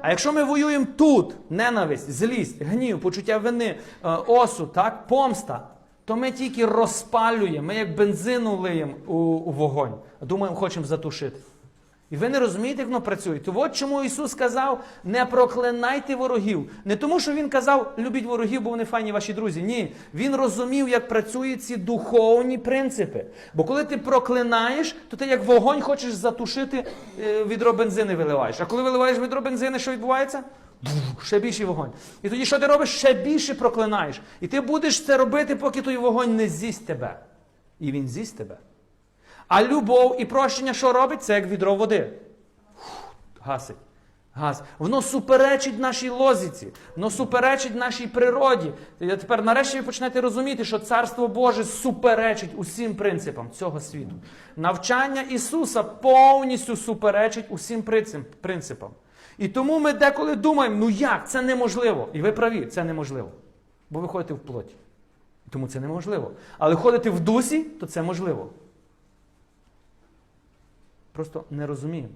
А якщо ми воюємо тут, ненависть, злість, гнів, почуття вини, осу, осуд, так, помста, то ми тільки розпалюємо, ми як бензину лиємо у, у вогонь. Думаємо, хочемо затушити. І ви не розумієте, як воно працює. То от чому Ісус сказав: не проклинайте ворогів. Не тому, що Він казав, любіть ворогів, бо вони файні ваші друзі. Ні. Він розумів, як працюють ці духовні принципи. Бо коли ти проклинаєш, то ти як вогонь хочеш затушити, е, відро бензини виливаєш. А коли виливаєш відро бензини, що відбувається? Ще більший вогонь. І тоді що ти робиш? Ще більше проклинаєш. І ти будеш це робити, поки той вогонь не з'їсть тебе. І він з'їсть тебе. А любов і прощення, що робить? Це як відро води. Гасить. Газ. Воно суперечить нашій лозіці, воно суперечить нашій природі. Тепер нарешті ви почнете розуміти, що Царство Боже суперечить усім принципам цього світу. Навчання Ісуса повністю суперечить усім принципам. І тому ми деколи думаємо, ну як, це неможливо. І ви праві, це неможливо. Бо ви ходите в плоті. Тому це неможливо. Але ходити в дусі, то це можливо. Просто не розуміємо.